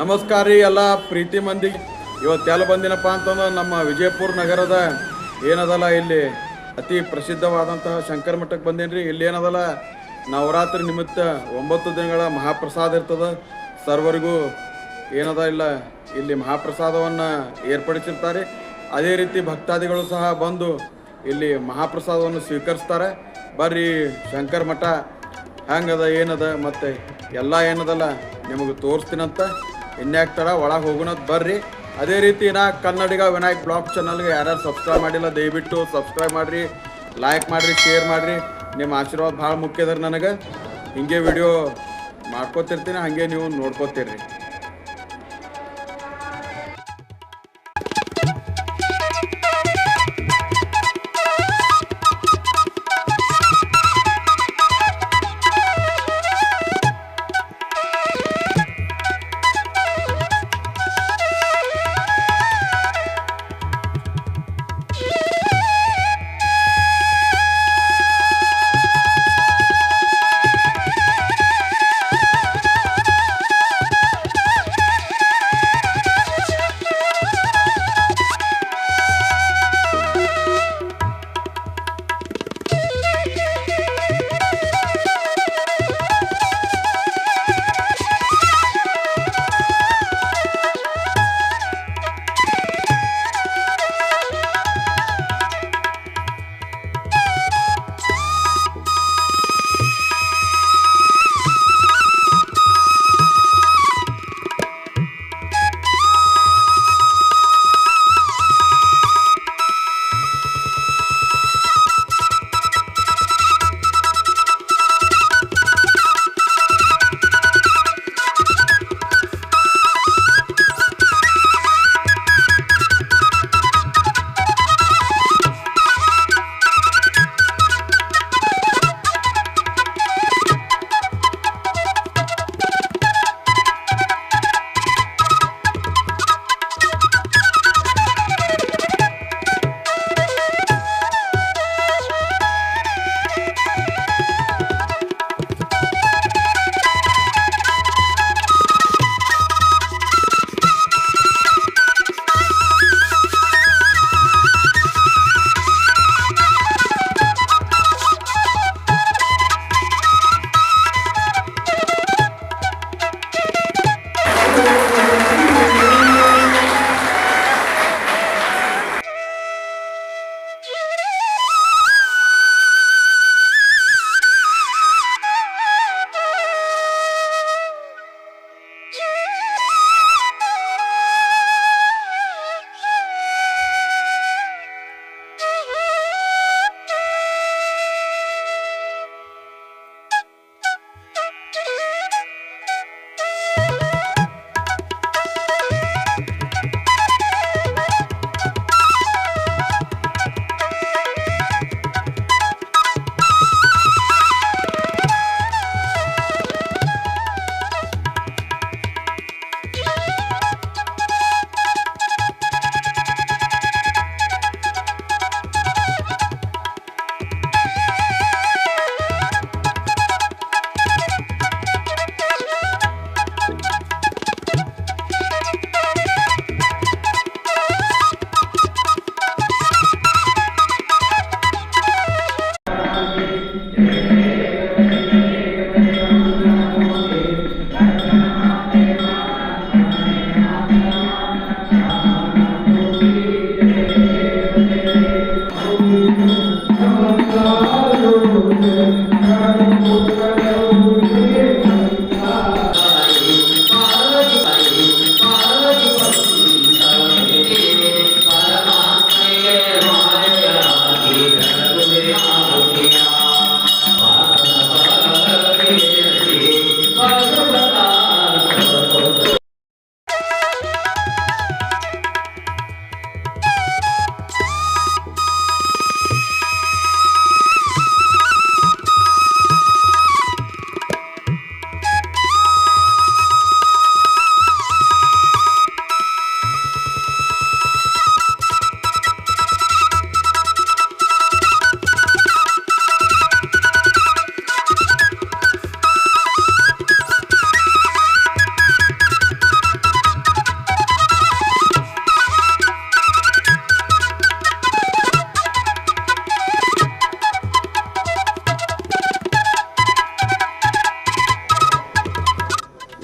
ನಮಸ್ಕಾರ ರೀ ಎಲ್ಲ ಪ್ರೀತಿ ಮಂದಿ. ಇವತ್ತು ಎಲ್ಲ ಬಂದಿನಪ್ಪ ಅಂತಂದ್ರೆ ನಮ್ಮ ವಿಜಯಪುರ ನಗರದ ಏನದಲ್ಲ ಇಲ್ಲಿ ಅತಿ ಪ್ರಸಿದ್ಧವಾದಂತಹ ಶಂಕರ ಮಠಕ್ಕೆ ಬಂದೇನ್ರಿ. ಇಲ್ಲಿ ಏನದಲ್ಲ, ನವರಾತ್ರಿ ನಿಮಿತ್ತ ಒಂಬತ್ತು ದಿನಗಳ ಮಹಾಪ್ರಸಾದ ಇರ್ತದೆ. ಸರ್ವರಿಗೂ ಏನದ ಇಲ್ಲ, ಇಲ್ಲಿ ಮಹಾಪ್ರಸಾದವನ್ನು ಏರ್ಪಡಿಸಿರ್ತಾರೆ. ಅದೇ ರೀತಿ ಭಕ್ತಾದಿಗಳು ಸಹ ಬಂದು ಇಲ್ಲಿ ಮಹಾಪ್ರಸಾದವನ್ನು ಸ್ವೀಕರಿಸ್ತಾರೆ. ಬರ್ರಿ ಶಂಕರ ಮಠ ಹೆಂಗದ ಏನದ, ಮತ್ತು ಎಲ್ಲ ಏನದಲ್ಲ ನಿಮಗೆ ತೋರಿಸ್ತೀನಂತ. ಇನ್ಯಾಕ್ ತಡ ಒಳಗೆ ಹೋಗೋಣತ್ ಬರ್ರಿ. ಅದೇ ರೀತಿ ನಾ ಕನ್ನಡಿಗ ವಿನಾಯಕ್ ಬ್ಲಾಗ್ ಚಾನಲ್ಗೆ ಯಾರ್ಯಾರು ಸಬ್ಸ್ಕ್ರೈಬ್ ಮಾಡಿಲ್ಲ, ದಯವಿಟ್ಟು ಸಬ್ಸ್ಕ್ರೈಬ್ ಮಾಡಿರಿ ಲೈಕ್ ಮಾಡಿರಿ ಶೇರ್ ಮಾಡಿರಿ. ನಿಮ್ಮ ಆಶೀರ್ವಾದ ಭಾಳ ಮುಖ್ಯ ಅದ ನನಗೆ. ಹಿಂಗೆ ವಿಡಿಯೋ ಮಾಡ್ಕೋತಿರ್ತೀನಿ, ಹಾಗೆ ನೀವು ನೋಡ್ಕೋತೀರಿ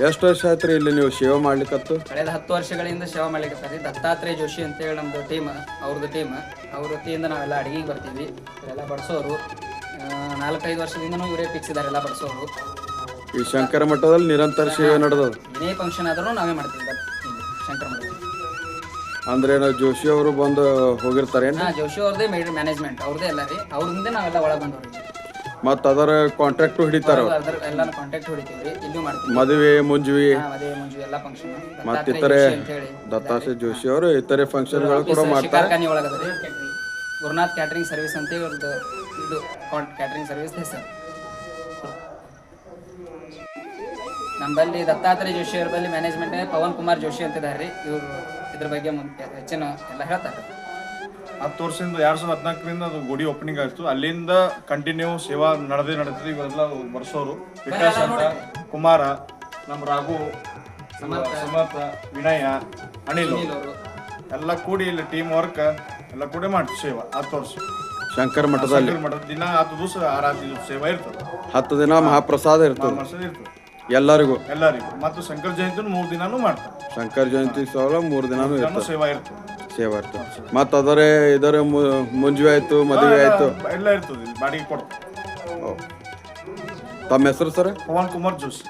ಎಷ್ಟು ವರ್ಷ ಆಯ್ತು ರೀ ಇಲ್ಲಿ ನೀವು ಸೇವೆ ಮಾಡ್ಲಿಕ್ಕತ್ತು ಕಳೆದ ಹತ್ತು ವರ್ಷಗಳಿಂದ ಸೇವೆ ಮಾಡ್ಲಿಕ್ಕೆ ದತ್ತಾತ್ರೇಯ ಜೋಶಿ ಅಂತ ಹೇಳಿ ನಮ್ದು ಟೀಮ್ ಅವ್ರದ್ದು ಟೀಮ್ ಅವ್ರ ವೃತ್ತಿಯಿಂದ ನಾವೆಲ್ಲ ಅಡಿಗೆಗೆ ಬರ್ತೀವಿ. ಇವರೆಲ್ಲ ಬಡಿಸೋರು. ನಾಲ್ಕೈದು ವರ್ಷದಿಂದನೂ ಇವರೇ ಫಿಕ್ಸ್ ಇದ್ದಾರೆ ಎಲ್ಲ ಬಡಿಸೋರು. ಈ ಶಂಕರ ಮಠದಲ್ಲಿ ನಿರಂತರ ಸೇವೆ ನಡೆದದ? ಏನೇ ಫಂಕ್ಷನ್ ಆದರೂ ನಾವೇ ಮಾಡ್ತೀವಿ. ಶಂಕರ ಮಠ ಅಂದ್ರೆ ಜೋಶಿ ಅವರು ಬಂದು ಹೋಗಿರ್ತಾರೇನು ಹಾಂ ಜೋಶಿ ಅವ್ರದ್ದೇ ಮ್ಯಾನೇಜ್ಮೆಂಟ್ ಅವ್ರದ್ದೇ ಎಲ್ಲ ರೀ. ಅವ್ರಿಂದ ನಾವೆಲ್ಲ ಒಳಗೆ ಬಂದವ್ರಿ ಮತ್ತು ಅದರ ಕಾಂಟ್ರಾಕ್ಟು ಹಿಡಿತಾರ ಅದ್ರ ಎಲ್ಲ ಕಾಂಟ್ಯಾಕ್ಟ್ ಹೊಡಿತೀವಿ ರೀ ಇಲ್ಲೂ ಮಾಡ್ತೀವಿ. ಮದುವೆ ಮುಂಜುವಿ. ಮತ್ತ ಅದೇ ಮುಂಜು ಎಲ್ಲ ಫಂಕ್ಷನ್ ಮತ್ತಿತರೆ ಅಂತ ಹೇಳಿ. ದತ್ತಾತ್ರೇಯ ಜೋಶಿ ಅವರು ಇತರೆ ಫಂಕ್ಷನ್ಗಳು ಕೂಡ ಮಾಡ್ತಾರೆ. ಗುರುನಾಥ್ ಕ್ಯಾಟ್ರಿಂಗ್ ಸರ್ವಿಸ್ ಅಂತ ಇವ್ರದ್ದು ಇದು ಕ್ಯಾಟ್ರಿಂಗ್ ಸರ್ವಿಸ್ ಹೆಸರು. ನಮ್ಮಲ್ಲಿ ದತ್ತಾತ್ರಿ ಜೋಶಿ ಅವ್ರ ಬಳಿ ಮ್ಯಾನೇಜ್ಮೆಂಟ್ ಪವನ್ ಕುಮಾರ್ ಜೋಶಿ ಅಂತಿದ್ದಾರೆ ರೀ ಇವರು ಇದ್ರ ಬಗ್ಗೆ ಮುಂದೆ ಹೆಚ್ಚಿನ ಎಲ್ಲ ಹೇಳ್ತಾರೆ. ಹತ್ತು ವರ್ಷದಿಂದ ಎರಡ್ ಸಾವಿರದ ಹದಿನಾಲ್ಕರಿಂದ ಅದು ಗುಡಿ ಓಪನಿಂಗ್ ಆಯ್ತು ಅಲ್ಲಿಂದ ಕಂಟಿನ್ಯೂ ಸೇವಾ ನಡೆದೇ ನಡೆದಿದೆ. ಇವೆಲ್ಲ ಬರ್ಸೋರು. ವಿಕಾಸ್ ಅಂತ ಕುಮಾರ ನಮ್ಮ ರಾಘು ಸಮರ್ಥ. ವಿನಯ ಅನಿಲ್. ಎಲ್ಲ ಕೂಡಿ ಇಲ್ಲಿ ಟೀಮ್ ವರ್ಕ್ ಎಲ್ಲ ಕೂಡಿ ಮಾಡ್ತೀವಿ ಸೇವಾ ಹತ್ತು ವರ್ಷ. ಶಂಕರ ಮಠದಲ್ಲಿ. ಮಠದ ದಿನ ಹತ್ತು ದಿವಸ ಆರಾಧ್ಯ ದಿವಸ ಸೇವಾ ಇರ್ತದೆ. ಹತ್ತು ದಿನ ಮಹಾಪ್ರಸಾದ ಇರ್ತದೆ. ಎಲ್ಲರಿಗೂ. ಎಲ್ಲರಿಗೂ. ಮತ್ತು ಶಂಕರ ಜಯಂತಿ ಮೂರು ದಿನಾನು ಮಾಡ್ತಾರೆ. ಶಂಕರ ಜಯಂತಿ ಸಲ ಮೂರು ದಿನಾನು ಸೇವಾ ಇರ್ತದೆ. ಸೇವೆ ಇರ್ತದೆ ಮತ್ತು ಅದರ ಇದರ ಮುಂಜುವೆ ಆಯ್ತು ಮದುವೆ ಆಯ್ತು. ಎಲ್ಲ ಇರ್ತದೆ ಇಲ್ಲಿ ಬಾಡಿಗೆ ಕೊಡ್ತಾರೆ. ಓ. ತಮ್ಮ ಹೆಸರು ಸರ್? ಪವನ್ ಕುಮಾರ್ ಜೋಶಿ.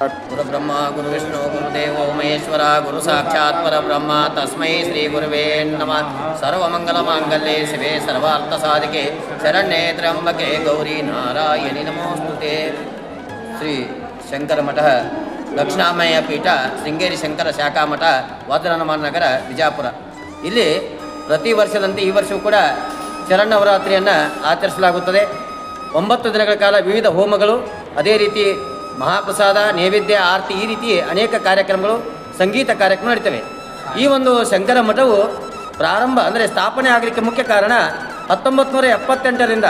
ಗುರು ಬ್ರಹ್ಮ ಗುರು ವಿಷ್ಣು ಗುರುದೇವೋ ಮಹೇಶ್ವರ ಗುರು ಸಾಕ್ಷಾತ್ ಪರಬ್ರಹ್ಮ ತಸ್ಮೈ ಶ್ರೀ ಗುರುವೇ ನಮಃ ಸರ್ವಮಂಗಲ ಮಾಂಗಲ್ಯೆ ಶಿವೇ ಸರ್ವಾರ್ಥ ಸಾಧಿಕೆ ಶರಣ್ಯೇ ತ್ರ್ಯಂಬಕೆ ಗೌರಿ ನಾರಾಯಣಿ ನಮೋಸ್ತುತೆ ಶ್ರೀ ಶಂಕರ ಮಠ ದಕ್ಷಿಣಾಮಯ ಪೀಠ ಶೃಂಗೇರಿ ಶಂಕರ ಶಾಖಾ ಮಠ ವಾದನಮಾನ ನಗರ ವಿಜಾಪುರ ಇಲ್ಲಿ ಪ್ರತಿ ವರ್ಷದಂತೆ ಈ ವರ್ಷವೂ ಕೂಡ ಶರನ್ನವರಾತ್ರಿಯನ್ನು ಆಚರಿಸಲಾಗುತ್ತದೆ. ಒಂಬತ್ತು ದಿನಗಳ ಕಾಲ ವಿವಿಧ ಹೋಮಗಳು, ಅದೇ ರೀತಿ ಮಹಾಪ್ರಸಾದ, ನೈವೇದ್ಯ, ಆರತಿ ಈ ರೀತಿ ಅನೇಕ ಕಾರ್ಯಕ್ರಮಗಳು, ಸಂಗೀತ ಕಾರ್ಯಕ್ರಮ ನಡೀತವೆ. ಈ ಒಂದು ಶಂಕರ ಮಠವು ಪ್ರಾರಂಭ ಅಂದರೆ ಸ್ಥಾಪನೆ ಆಗಲಿಕ್ಕೆ ಮುಖ್ಯ ಕಾರಣ ಹತ್ತೊಂಬತ್ತು ನೂರ ಎಪ್ಪತ್ತೆಂಟರಿಂದ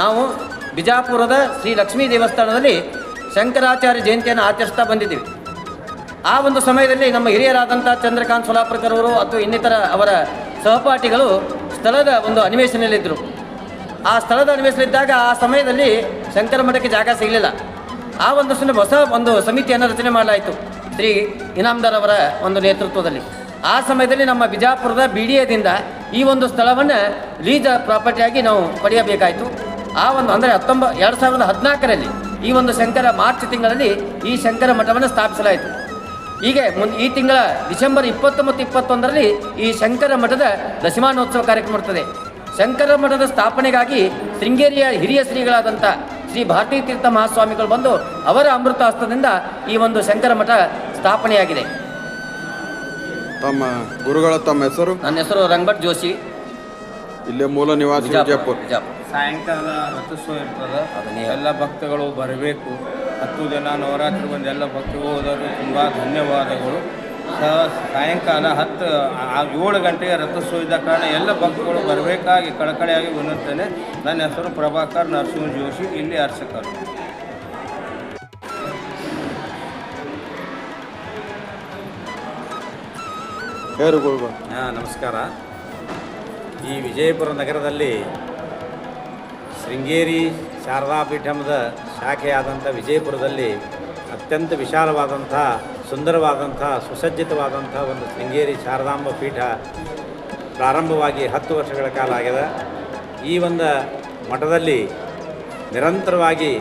ನಾವು ಬಿಜಾಪುರದ ಶ್ರೀ ಲಕ್ಷ್ಮೀ ದೇವಸ್ಥಾನದಲ್ಲಿ ಶಂಕರಾಚಾರ್ಯ ಜಯಂತಿಯನ್ನು ಆಚರಿಸ್ತಾ ಬಂದಿದ್ದೀವಿ. ಆ ಒಂದು ಸಮಯದಲ್ಲಿ ನಮ್ಮ ಹಿರಿಯರಾದಂಥ ಚಂದ್ರಕಾಂತ್ ಸೊಲಾಪ್ರಕರ್ ಅವರು ಅಥವಾ ಇನ್ನಿತರ ಅವರ ಸಹಪಾಠಿಗಳು ಸ್ಥಳದ ಒಂದು ಅನಿವೇಶನಲ್ಲಿದ್ದರು ಆ ಸ್ಥಳದ ಅನ್ವೇಷಣೆಯಿದ್ದಾಗ ಆ ಸಮಯದಲ್ಲಿ ಶಂಕರ ಮಠಕ್ಕೆ ಜಾಗ ಸಿಗಲಿಲ್ಲ. ಆ ಒಂದು ಸಲ ಹೊಸ ಒಂದು ಸಮಿತಿಯನ್ನು ರಚನೆ ಮಾಡಲಾಯಿತು. ಶ್ರೀ ಇನಾಮ್ದಾರ್ ಅವರ ಒಂದು ನೇತೃತ್ವದಲ್ಲಿ. ಆ ಸಮಯದಲ್ಲಿ ನಮ್ಮ ಬಿಜಾಪುರದ ಬಿ ಡಿ ಎದಿಂದ ಈ ಒಂದು ಸ್ಥಳವನ್ನು ಲೀಜ್ ಪ್ರಾಪರ್ಟಿಯಾಗಿ ನಾವು ಪಡೆಯಬೇಕಾಯಿತು. ಆ ಒಂದು ಅಂದರೆ ಹತ್ತೊಂಬ ಎರಡು ಸಾವಿರದ ಹದಿನಾಲ್ಕರಲ್ಲಿ ಈ ಒಂದು ಶಂಕರ ಮಾರ್ಚ್ ತಿಂಗಳಲ್ಲಿ ಈ ಶಂಕರ ಮಠವನ್ನು ಸ್ಥಾಪಿಸಲಾಯಿತು. ಹೀಗೆ ಮುಂದೆ ಈ ತಿಂಗಳ ಡಿಸೆಂಬರ್ ಇಪ್ಪತ್ತು ಮತ್ತು ಇಪ್ಪತ್ತೊಂದರಲ್ಲಿ ಈ ಶಂಕರ ಮಠದ ದಶಮಾನೋತ್ಸವ ಕಾರ್ಯಕ್ರಮ ಇರ್ತದೆ ಶಂಕರ ಮಠದ ಸ್ಥಾಪನೆಗಾಗಿ ಶೃಂಗೇರಿಯ ಹಿರಿಯ ಶ್ರೀಗಳಾದಂಥ ಶ್ರೀ ಭಾರತೀ ತೀರ್ಥ ಮಹಾಸ್ವಾಮಿಗಳು ಬಂದು ಅವರ ಅಮೃತ ಹಸ್ತದಿಂದ ಈ ಒಂದು ಶಂಕರ ಮಠ ಸ್ಥಾಪನೆಯಾಗಿದೆ. ತಮ್ಮ ಗುರುಗಳ ತಮ್ಮ ಹೆಸರು? ನನ್ನ ಹೆಸರು ರಂಗಭಟ್ ಜೋಶಿ. ಇಲ್ಲೇ ಮೂಲ ನಿವಾಸಿ ಸಾಯಂಕಾಲ ರಥೋತ್ಸವ ಇರ್ತದೆ. ಎಲ್ಲ ಭಕ್ತಗಳು ಬರಬೇಕು. ಹತ್ತು ದಿನ ನವರಾತ್ರಿ ಬಂದು ಎಲ್ಲ ಭಕ್ತರು ಹೋದವರು ತುಂಬ ಧನ್ಯವಾದಗಳು. ಸಾಯಂಕಾಲ ಹತ್ತು ಏಳು ಗಂಟೆಗೆ ರಥೋತ್ಸವ ಇದ್ದ ಕಾರಣ ಎಲ್ಲ ಭಕ್ತಗಳು ಬರಬೇಕಾಗಿ ಕಳಕಳಿಯಾಗಿ ವಿನಂತೇನೆ ನನ್ನ ಹೆಸರು ಪ್ರಭಾಕರ್ ನರಸಿಂಹ ಜೋಶಿ ಇಲ್ಲಿ ಅರ್ಚಕರು. ಹಾಂ ನಮಸ್ಕಾರ. ಈ ವಿಜಯಪುರ ನಗರದಲ್ಲಿ ಶೃಂಗೇರಿ ಶಾರದಾ ಪೀಠಮದ ಶಾಖೆಯಾದಂಥ ವಿಜಯಪುರದಲ್ಲಿ ಅತ್ಯಂತ ವಿಶಾಲವಾದಂಥ ಸುಂದರವಾದಂಥ, ಸುಸಜ್ಜಿತವಾದಂಥ ಒಂದು ಶೃಂಗೇರಿ ಶಾರದಾಂಬ ಪೀಠ ಪ್ರಾರಂಭವಾಗಿ ಹತ್ತು ವರ್ಷಗಳ ಕಾಲ ಆಗಿದೆ. ಈ ಒಂದು ಮಠದಲ್ಲಿ ನಿರಂತರವಾಗಿ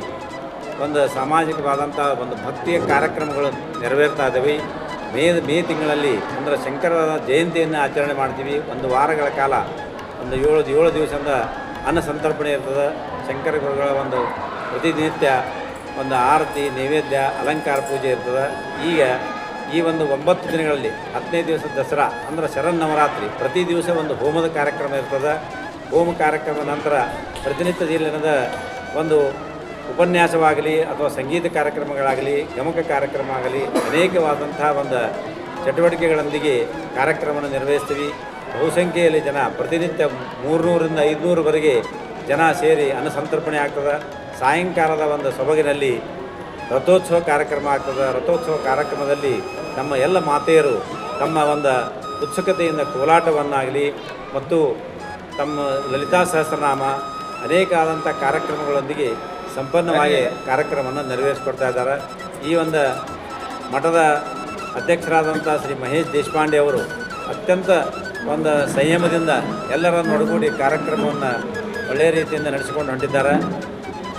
ಒಂದು ಸಾಮಾಜಿಕವಾದಂಥ ಒಂದು ಭಕ್ತಿಯ ಕಾರ್ಯಕ್ರಮಗಳು ನೆರವೇರ್ತಾ ಇದ್ದಾವೆ. ಮೇ ಮೇ ತಿಂಗಳಲ್ಲಿ ಅಂದರೆ ಶಂಕರ ಜಯಂತಿಯನ್ನು ಆಚರಣೆ ಮಾಡ್ತೀವಿ. ಒಂದು ವಾರಗಳ ಕಾಲ, ಒಂದು ಏಳು ಏಳು ದಿವಸದ ಅನ್ನ ಸಂತರ್ಪಣೆ ಇರ್ತದೆ. ಶಂಕರ ಗುರುಗಳ ಒಂದು ಪ್ರತಿನಿತ್ಯ ಒಂದು ಆರತಿ, ನೈವೇದ್ಯ, ಅಲಂಕಾರ ಪೂಜೆ ಇರ್ತದೆ. ಈಗ ಈ ಒಂದು ಒಂಬತ್ತು ದಿನಗಳಲ್ಲಿ ಹದಿನೈದು ದಿವಸ ದಸರಾ ಅಂದರೆ ಶರನ್ನವರಾತ್ರಿ ಪ್ರತಿ ದಿವಸ ಒಂದು ಹೋಮದ ಕಾರ್ಯಕ್ರಮ ಇರ್ತದೆ. ಹೋಮ ಕಾರ್ಯಕ್ರಮ ನಂತರ ಪ್ರತಿನಿತ್ಯ ದಿನದ ಒಂದು ಉಪನ್ಯಾಸವಾಗಲಿ ಅಥವಾ ಸಂಗೀತ ಕಾರ್ಯಕ್ರಮಗಳಾಗಲಿ ಗಮಕ ಕಾರ್ಯಕ್ರಮ ಆಗಲಿ ಅನೇಕವಾದಂತಹ ಒಂದು ಚಟುವಟಿಕೆಗಳೊಂದಿಗೆ ಕಾರ್ಯಕ್ರಮವನ್ನು ನಿರ್ವಹಿಸ್ತೀವಿ. ಬಹುಸಂಖ್ಯೆಯಲ್ಲಿ ಜನ ಪ್ರತಿನಿತ್ಯ ಮೂರುನೂರಿಂದ ಐದುನೂರವರೆಗೆ ಜನ ಸೇರಿ ಅನ್ನಸಂತರ್ಪಣೆ ಆಗ್ತದೆ. ಸಾಯಂಕಾಲದ ಒಂದು ಸೊಬಗಿನಲ್ಲಿ ರಥೋತ್ಸವ ಕಾರ್ಯಕ್ರಮ ಆಗ್ತದೆ. ರಥೋತ್ಸವ ಕಾರ್ಯಕ್ರಮದಲ್ಲಿ ನಮ್ಮ ಎಲ್ಲ ಮಾತೆಯರು ತಮ್ಮ ಒಂದು ಉತ್ಸುಕತೆಯಿಂದ ಕೋಲಾಟವನ್ನಾಗಲಿ ಮತ್ತು ತಮ್ಮ ಲಲಿತಾ ಸಹಸ್ರನಾಮ ಅನೇಕ ಆದಂಥ ಕಾರ್ಯಕ್ರಮಗಳೊಂದಿಗೆ ಸಂಪನ್ನವಾಗಿ ಕಾರ್ಯಕ್ರಮವನ್ನು ನೆರವೇರಿಸ್ಕೊಡ್ತಾ ಇದ್ದಾರೆ. ಈ ಒಂದು ಮಠದ ಅಧ್ಯಕ್ಷರಾದಂಥ ಶ್ರೀ ಮಹೇಶ್ ದೇಶಪಾಂಡೆ ಅವರು ಅತ್ಯಂತ ಒಂದು ಸಂಯಮದಿಂದ ಎಲ್ಲರನ್ನು ಒಡಗೂಡಿ ಕಾರ್ಯಕ್ರಮವನ್ನು ಒಳ್ಳೆಯ ರೀತಿಯಿಂದ ನಡೆಸಿಕೊಂಡು ಹೊಂಟಿದ್ದಾರೆ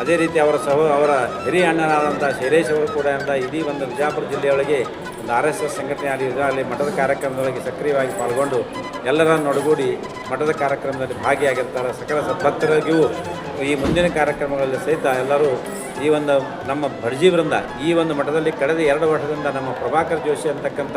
ಅದೇ ರೀತಿ ಅವರ ಸಹ, ಅವರ ಹಿರಿಯ ಅಣ್ಣನಾದಂಥ ಶೈಲೇಶ್ ಅವರು ಕೂಡ ಇಡೀ ಒಂದು ಬಿಜಾಪುರ ಜಿಲ್ಲೆಯೊಳಗೆ ಒಂದು ಆರ್ ಎಸ್ ಎಸ್ ಸಂಘಟನೆ ಅಲ್ಲಿ ಇದರಲ್ಲಿ ಮಠದ ಕಾರ್ಯಕ್ರಮದೊಳಗೆ ಸಕ್ರಿಯವಾಗಿ ಪಾಲ್ಗೊಂಡು ಎಲ್ಲರನ್ನು ಒಡಗೂಡಿ ಮಠದ ಕಾರ್ಯಕ್ರಮದಲ್ಲಿ ಭಾಗಿಯಾಗಿರ್ತಾರೆ. ಸಕಲ ಸದ್ಭಕ್ತರಿಗೂ ಈ ಮುಂದಿನ ಕಾರ್ಯಕ್ರಮಗಳಲ್ಲಿ ಸಹಿತ ಎಲ್ಲರೂ ಈ ಒಂದು ನಮ್ಮ ಭರ್ಜೀವರಿಂದ ಈ ಒಂದು ಮಠದಲ್ಲಿ ಕಳೆದ ಎರಡು ವರ್ಷದಿಂದ ನಮ್ಮ ಪ್ರಭಾಕರ್ ಜೋಶಿ ಅಂತಕ್ಕಂಥ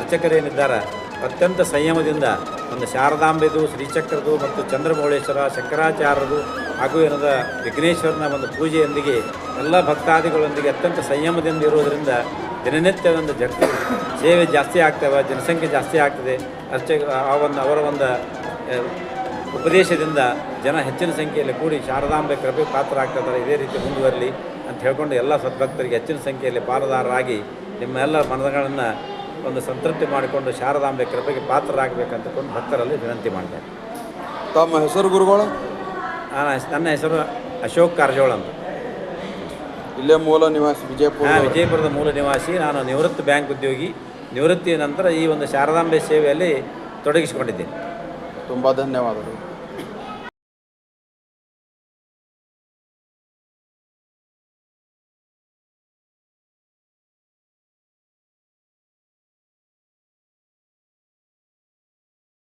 ಅರ್ಚಕರೇನಿದ್ದಾರೆ ಅತ್ಯಂತ ಸಂಯಮದಿಂದ ಒಂದು ಶಾರದಾಂಬೆದು, ಶ್ರೀಚಕ್ರದು ಮತ್ತು ಚಂದ್ರಮೌಳೇಶ್ವರ, ಶಂಕರಾಚಾರ್ಯರು ಹಾಗೂ ಏನದ ವಿಘ್ನೇಶ್ವರನ ಒಂದು ಪೂಜೆಯೊಂದಿಗೆ ಎಲ್ಲ ಭಕ್ತಾದಿಗಳೊಂದಿಗೆ ಅತ್ಯಂತ ಸಂಯಮದಿಂದ ಇರುವುದರಿಂದ ದಿನನಿತ್ಯ ಒಂದು ಜಗತ್ತು ಸೇವೆ ಜಾಸ್ತಿ ಆಗ್ತವೆ, ಜನಸಂಖ್ಯೆ ಜಾಸ್ತಿ ಆಗ್ತದೆ. ಅಷ್ಟೇ, ಆ ಒಂದು, ಅವರ ಒಂದು ಉಪದೇಶದಿಂದ ಜನ ಹೆಚ್ಚಿನ ಸಂಖ್ಯೆಯಲ್ಲಿ ಕೂಡಿ ಶಾರದಾಂಬೆ ಕೃಪೆ ಪಾತ್ರರಾಗ್ತಿದ್ದಾರೆ ಇದೇ ರೀತಿ ಮುಂದುವರಲಿ ಅಂತ ಹೇಳ್ಕೊಂಡು ಎಲ್ಲ ಸದ್ಭಕ್ತರಿಗೆ ಹೆಚ್ಚಿನ ಸಂಖ್ಯೆಯಲ್ಲಿ ಪಾಲುದಾರರಾಗಿ ನಿಮ್ಮ ಎಲ್ಲ ಮನಗಳನ್ನು ಒಂದು ಸಂತೃಪ್ತಿ ಮಾಡಿಕೊಂಡು ಶಾರದಾಂಬೆ ಕೃಪೆಗೆ ಪಾತ್ರರಾಗಬೇಕಂತಕೊಂಡು ಭಕ್ತರಲ್ಲಿ ವಿನಂತಿ ಮಾಡಿದೆ ತಮ್ಮ ಹೆಸರು ಗುರುಗಳು? ನಾನು ನನ್ನ ಹೆಸರು ಅಶೋಕ್ ಕಾರಜೋಳ ಅಂತ. ಇಲ್ಲೇ ಮೂಲ ನಿವಾಸಿ ವಿಜಯಪುರ. ವಿಜಯಪುರದ ಮೂಲ ನಿವಾಸಿ ನಾನು ನಿವೃತ್ತ ಬ್ಯಾಂಕ್ ಉದ್ಯೋಗಿ ನಿವೃತ್ತಿಯ ನಂತರ ಈ ಒಂದು ಶಾರದಾಂಬೆ ಸೇವೆಯಲ್ಲಿ ತೊಡಗಿಸಿಕೊಂಡಿದ್ದೇನೆ. ತುಂಬ ಧನ್ಯವಾದಗಳು.